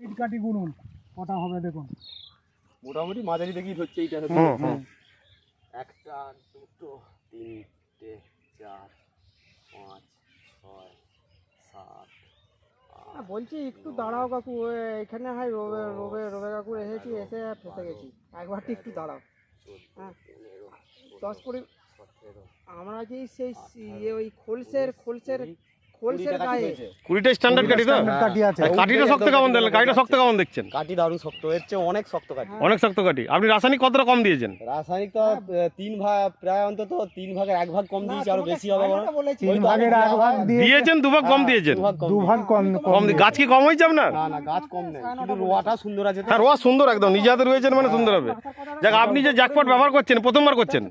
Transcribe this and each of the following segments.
ইট কাটি গুনুন কটা হবে দেখুন। মোটামুটি মাঝারি দেখেই হচ্ছে এইটা। একটা দুটো তিনটে চার পাঁচ ছয় সাত হ্যাঁ, বলছি একটু দাঁড়াও কাকু এখানে হয় রবে রবে রবে কাকু এসেছি এসে ফেসে গেছি। একবারটি একটু দাঁড়াও। হ্যাঁ দশ কুড়ি আমরা যে সেই ইয়ে ওই খোলসের খোলসের কুড়িটা স্ট্যান্ডার্ড কাঠি তো? Standard কাঠি আছে। আর কাঠিটা শক্ত কেমন দিলেন? কাঠিটা শক্ত কেমন দেখছেন? কাঠি দারুণ শক্ত এর অনেক শক্ত কাঠি। অনেক শক্ত কাঠি। আপনি রাসায়নিক কতটা কম দিয়েছেন? রাসায়নিক তো তিন ভাগ প্রায় অন্তত তিন ভাগের এক ভাগ কম দিয়েছি আরও বেশি হবে তিন ভাগের এক ভাগ দিয়েছেন দুভাগ কম দিয়েছেন। দু ভাগ কম দু ভাগ কম কম গাছ কি কম হয়েছে আপনার? না না গাছ কম নেই। কিন্তু রোয়াটা সুন্দর আছে। হ্যাঁ রোয়া সুন্দর একদম নিজে হাতে রয়েছেন মানে সুন্দর হবে। যাক আপনি যে জ্যাকপট ব্যবহার করছেন প্রথমবার করছেন।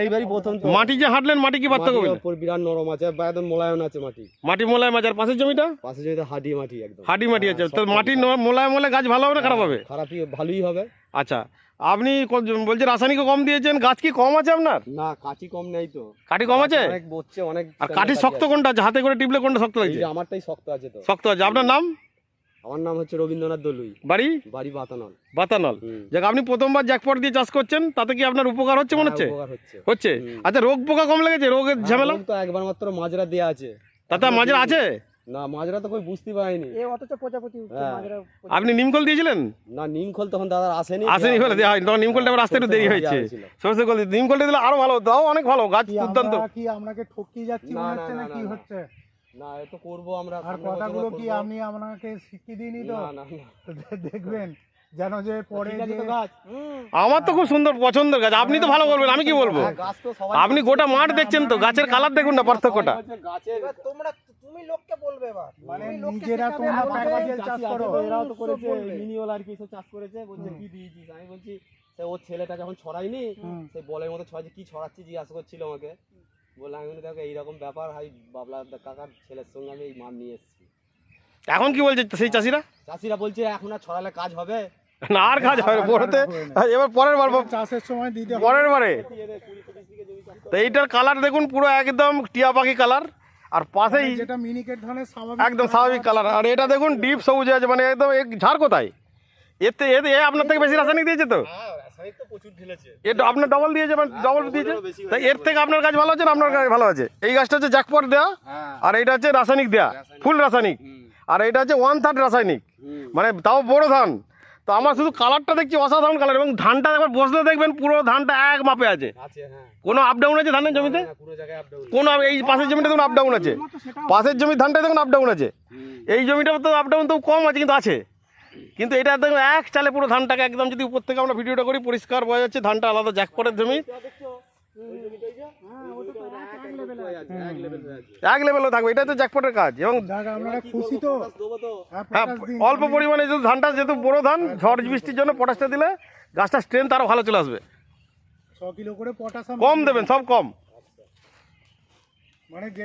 এইবারই প্রথম মাটি যে হাঁটলেন মাটি কি পার্থক্য বিরাট নরম আছে একদম মোলায়ম আছে মাটি। মাটি মোলায় মাজার পাশের জমিটা? পাশে জমিতে হাডি মাটি একদম। হাডি মাটি আছে তো মাটি। মোলায় মোলায় গাছ ভালো হবে না খারাপ হবে? খারাপই ভালোই হবে। আচ্ছা আপনি বলছেন রাসায়নিকও কম দিয়েছেন গাছ কি কম আছে আপনার? না কাঠি কম নেই তো। কাঠি কম আছে? অনেক বসছে অনেক আর কাঠি শক্ত কোনটা আছে? হাতে করে টিপলে কোনটা শক্ত লাগছে? আমারটাই শক্ত আছে তো। শক্ত আছে। আপনার নাম? আমার নাম হচ্ছে রবীন্দ্রনাথ দলুই। বাড়ি? বাড়ি বাতানল। বাতানল। যাক আপনি প্রথমবার জ্যাকপট দিয়ে চাষ করছেন তাতে কি আপনার উপকার হচ্ছে মনে হচ্ছে? হ্যাঁ, হচ্ছে। হচ্ছে? আচ্ছা রোগ পোকা কম লেগেছে? রোগের ঝামেলা? তো একবার মাত্র মাজরা দেয়া আছে। তাতে মাঝে আছে? না মাজরা তো কই বুঝতে পারিনি। এ অথচ প্রজাপতি হ্যাঁ। আপনি নিমকল দিয়েছিলেন? না নিমখল তখন দাদা আসেনি। আসেনি বলে দেওয়া হয়নি তখন নিমকলটা আবার আসতে একটু দেরি হয়েছে। সরষে কল নিমকলটা দিলে আরও ভালো দাও অনেক ভালো গাছ কি দুর্দান্ত। কি আপনাকে ঠকিয়ে যাচ্ছি না, মনে হচ্ছে না কি। হচ্ছে? না এ তো করব আমরা আর কথাগুলো কি আমি আপনাকে শিখিয়ে দিইনি তো? না না দেখবেন। যেন যে পরে আমার তো খুব সুন্দর পছন্দের গাছ। আপনি তো ভালো বলবেন আমি কি বলব? হ্যাঁ, গাছ তো আপনি গোটা মাঠ দেখছেন তো গাছের কালার দেখুন না পার্থক্যটা। তোমরা তুমি লোককে বলবে মানে নিজেরা তোমরা প্যাকেজে চাষ করো এরাও তো করেছে মিনিওল আর কি এসব চাষ করেছে বলছে কি দিয়েছিস? আমি বলছি সে ওর ছেলেটা যখন ছড়াইনি সে বলের মতো ছড়াইছে কি ছড়াচ্ছি জিজ্ঞাসা করছিল আমাকে। বললাম আমি দেখো এইরকম ব্যাপার হাই বাবলা কাকার ছেলের সঙ্গে আমি এই মাল নিয়ে এসেছি। এখন কি বলছে সেই চাষিরা? চাষিরা বলছে এখন আর ছড়ালে কাজ হবে। না আর কাজ হবে বড়তে এবার পরের বার চাষের সময় দিতে পরের বারে। তো এইটার কালার দেখুন পুরো একদম টিয়া পাখি কালার আর পাশেই যেটা মিনিকেট ধানের স্বাভাবিক একদম স্বাভাবিক কালার আর এটা দেখুন ডিপ সবুজ আছে মানে একদম ঝাড় কোথায়? এতে এতে এ আপনার থেকে বেশি রাসায়নিক দিয়েছে তো? হ্যাঁ এটা আপনার ডবল দিয়েছে মানে ডবল দিয়েছে? তাই এর থেকে আপনার কাজ ভালো আছে না আপনার কাজ ভালো আছে? এই গাছটা হচ্ছে জ্যাকপট দেওয়া হ্যাঁ। আর এইটা হচ্ছে রাসায়নিক দেওয়া ফুল রাসায়নিক। আর এটা হচ্ছে ওয়ান থার্ড রাসায়নিক। মানে তাও বড় ধান। তো আমার শুধু কালারটা দেখছি অসাধারণ কালার এবং ধানটা একবার বসতে দেখবেন পুরো ধানটা এক মাপে আছে। আছে হ্যাঁ। কোনো আপ ডাউন আছে ধানের জমিতে? কোন এই পাশের জমিটা দেখুন আপডাউন আছে? পাশের জমির ধানটা দেখুন আপডাউন আছে। এই জমিটা তো আপডাউন তো কম আছে কিন্তু আছে। কিন্তু এটা দেখুন এক চালে পুরো ধানটাকে একদম যদি উপর থেকে আমরা ভিডিওটা করি পরিষ্কার বোঝা যাচ্ছে ধানটা আলাদা জ্যাকপটের জমি। এক লেভেল আছে। এক লেভেলও থাকবে এটা তো জ্যাকপটের কাজ এবং খুশি তো। হ্যাঁ অল্প পরিমাণে যেহেতু ধানটা যেহেতু বড় ধান ঝড় বৃষ্টির জন্য পটাশটা দিলে গাছটা স্ট্রেংথ আরও ভালো চলে আসবে। ছ কিলো করে পটাশ কম দেবেন সব কম। মানে